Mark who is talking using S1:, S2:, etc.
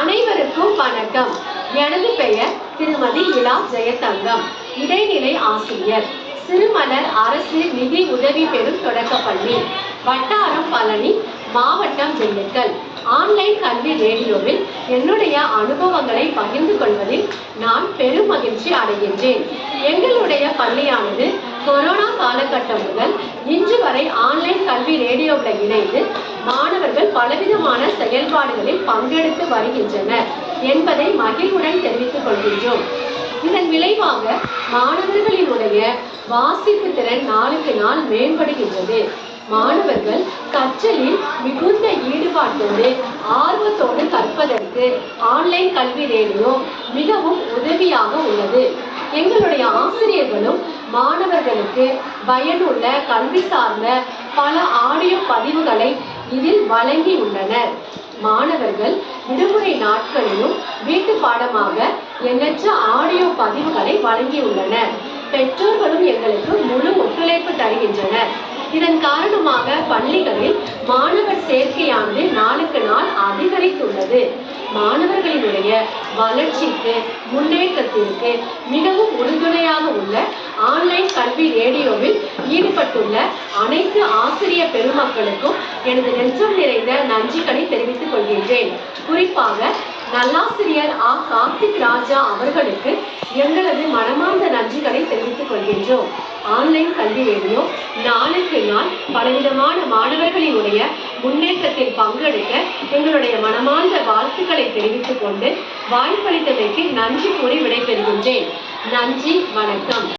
S1: அனைவருக்கும் வணக்கம். எனது பெயர் திருமதி இலா ஜெயதங்கம். இடைநிலை ஆசிரியர். சிறுமலர் அரசு நிதி உதவி பெறும் தொடக்கப்பள்ளி வட்டாரம் பழனி மாவட்டம் திண்டுக்கல். ஆன்லைன் கல்வி ரேடியோவில் என்னுடைய அனுபவங்களை பகிர்ந்து கொள்வதில் நான் பெரும் மகிழ்ச்சி அடைகின்றேன். எங்களுடைய பள்ளியானது கொரோனா காலகட்டம் முதல் இன்று வரை ஆன்லைன் கல்வி ரேடியோவில் இணைந்து மாணவர்கள் பலவிதமான செயல்பாடுகளில் பங்கெடுத்து வருகின்றனர் என்பதை மகிழ்வுடன் தெரிவித்துக் கொள்கின்றோம். இதன் விளைவாக மாணவர்களினுடைய வாசிப்பு திறன் நாளுக்கு நாள் மேம்படுகின்றது. மாணவர்கள் கற்றலில் மிகுந்த ஈடுபாட்டோடு ஆர்வத்தோடு கற்பதற்கு ஆன்லைன் கல்வி ரேடியோ மிகவும் உதவியாக உள்ளது. எங்களுடைய ஆசிரியர்களும் மாணவர்களுக்கு பயனுள்ள கல்வி சார்ந்த பல ஆடியோ பதிவுகளை இதில் வழங்கியுள்ளனர் மாணவர்கள் விடுமுறை நாட்களிலும் வீட்டு பாடமாக எண்ணற்ற ஆடியோ பதிவுகளை வழங்கியுள்ளனர் பெற்றோர்களும் எங்களுக்கு முழு ஒத்துழைப்பு தருகின்றனர். இதன் காரணமாக பள்ளிகளில் மாணவர் சேர்க்கையானது நாளுக்கு நாள் அதிகரித்துள்ளது. மாணவர்களினுடைய வளர்ச்சிக்கு முன்னேற்றத்திற்கு மிகவும் உறுதுணையாக உள்ள ஆன்லைன் கல்வி ரேடியோவில் ஈடுபட்டுள்ள அனைத்து ஆசிரிய பெருமக்களுக்கும் எனது நெஞ்சம் நிறைந்த நன்றிகளை தெரிவித்துக் கொள்கின்றேன். குறிப்பாக நல்லாசிரியர் ஆ. கார்த்திக் ராஜா அவர்களுக்கு எங்களது மனமார்ந்த நன்றிகளை தெரிவித்துக் கொள்கின்றோம். ஆன்லைன் கல்வி ரேடியோ நாளுக்கு நாள் பலவிதமான மாணவர்களினுடைய முன்னேற்றத்தில் பங்கெடுக்க எங்களுடைய மனமார்ந்த வாழ்த்துக்களை தெரிவித்துக் கொண்டு வாய்ப்பளித்தமைக்கு நன்றி கூறி விடைபெறுகின்றேன். நன்றி வணக்கம்.